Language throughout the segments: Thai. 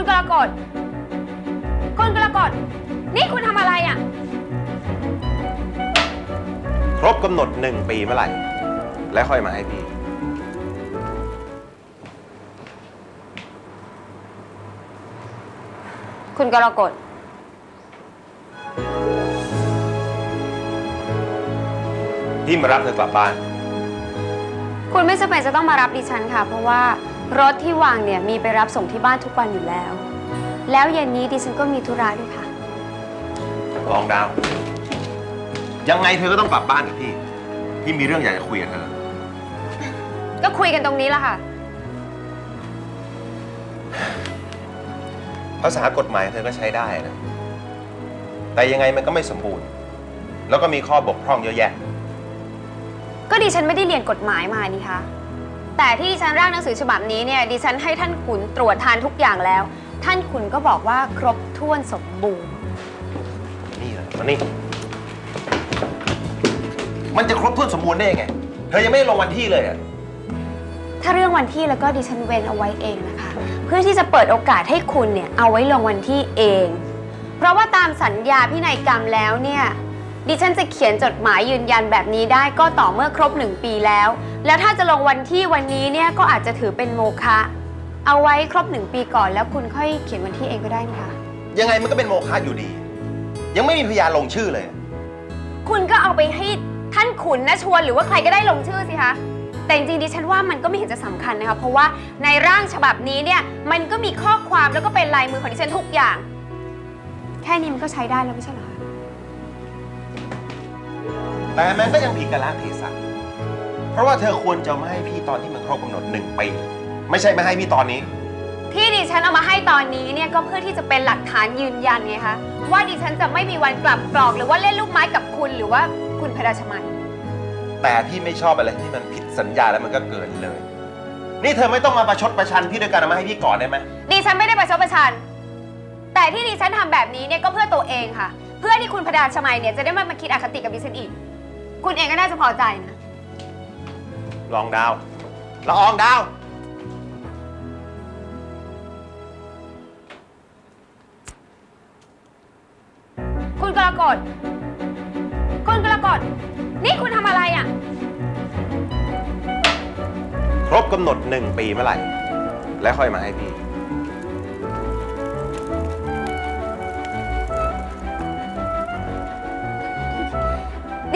คุณกรกฎคุณกรกฎนี่คุณทำอะไรอะ ครบกำหนดหนึ่งปีเมื่อไหร่ แล้วค่อยมาให้พี่ คุณกรกฎพี่มารับเธอกลับบ้าน คุณไม่จำเป็นจะต้องมารับดิฉันค่ะ เพราะว่า รถที่วางเนี่ยมีไปรับส่งที่บ้านทุกวันอยู่แล้ว แล้วเย็นนี้ดิฉันก็มีธุระด้วยค่ะ ลองดาว ยังไงเธอก็ต้องกลับบ้านกับพี่ พี่มีเรื่องอยากจะคุยกับเธอ ก็คุยกันตรงนี้แหละค่ะ ภาษากฎหมายเธอก็ใช้ได้นะ แต่ยังไงมันก็ไม่สมบูรณ์ แล้วก็มีข้อบกพร่องเยอะแยะ ก็ดิฉันไม่ได้เรียนกฎหมายมานี่คะ แต่ที่ดิฉันร่างหนังสือฉบับนี้เนี่ยดิฉันให้ท่านขุนตรวจทานทุกอย่างแล้ว ท่านขุนก็บอกว่าครบถ้วนสมบูรณ์ นี่เลยมานี่ มันจะครบถ้วนสมบูรณ์ได้ยังไง เธอยังไม่ได้ลงวันที่เลยอะถ้าเรื่องวันที่แล้วก็ดิฉันเว้นเอาไว้เองนะคะ เพื่อที่จะเปิดโอกาสให้คุณเนี่ยเอาไว้ลงวันที่เอง เพราะว่าตามสัญญาพินัยกรรมแล้วเนี่ย ดิฉันจะเขียนจดหมายยืนยันแบบนี้ได้ก็ต่อเมื่อครบหนึ่งปีแล้ว แล้วถ้าจะลงวันที่วันนี้เนี่ยก็อาจจะถือเป็นโมฆะเอาไว้ครบหนึ่งปีก่อนแล้วคุณค่อยเขียนวันที่เองก็ได้นะคะ ยังไงมันก็เป็นโมฆะอยู่ดี ยังไม่มีพยานลงชื่อเลย คุณก็เอาไปให้ท่านขุนนะชวนหรือว่าใครก็ได้ลงชื่อสิคะ แต่จริงๆดิฉันว่ามันก็ไม่เห็นจะสำคัญนะคะ เพราะว่าในร่างฉบับนี้เนี่ยมันก็มีข้อความแล้วก็เป็นลายมือของดิฉันทุกอย่าง แค่นี้มันก็ใช้ได้แล้วไม่ใช่เหรอคะ แต่มันก็ยังผิดกาลเทศะเพราะว่าเธอควรจะมาให้พี่ตอนที่มันครบกำหนดหนึ่งปีไม่ใช่มาให้พี่ตอนนี้ ที่ดิฉันเอามาให้ตอนนี้เนี่ยก็เพื่อที่จะเป็นหลักฐานยืนยันไงคะว่าดิฉันจะไม่มีวันกลับกรอกหรือว่าเล่นลูกไม้กับคุณหรือว่าคุณพระราชมันแต่พี่ไม่ชอบอะไรที่มันผิดสัญญาแล้วมันก็เกินเลย นี่เธอไม่ต้องมาประชดประชันพี่ด้วยการเอามาให้พี่ก่อนได้ไหมดิฉันไม่ได้ประชดประชันแต่ที่ดิฉันทำแบบนี้เนี่ยก็เพื่อตัวเองค่ะ เพื่อที่คุณพระดาชมัยเนี่ยจะได้ไม่มาคิดอคติกับดิฉันอีก คุณเองก็น่าจะพอใจนะ ลองดาวละอองดาว คุณกรกฎคุณกรกฎนี่คุณทำอะไรอะ ครบกำหนดหนึ่งปีเมื่อไหร่ แล้วค่อยมาให้พี่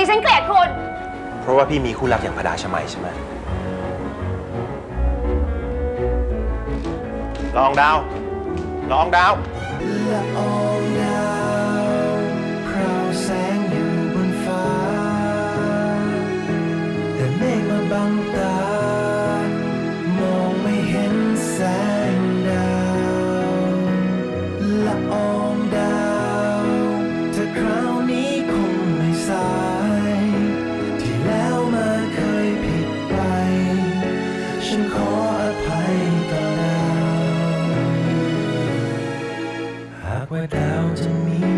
ดิฉันเกลียดคุณ เพราะว่าพี่มีคู่รักอย่างพดาชมัยใช่ไหมลองดาว ลองดาว what we're down to me.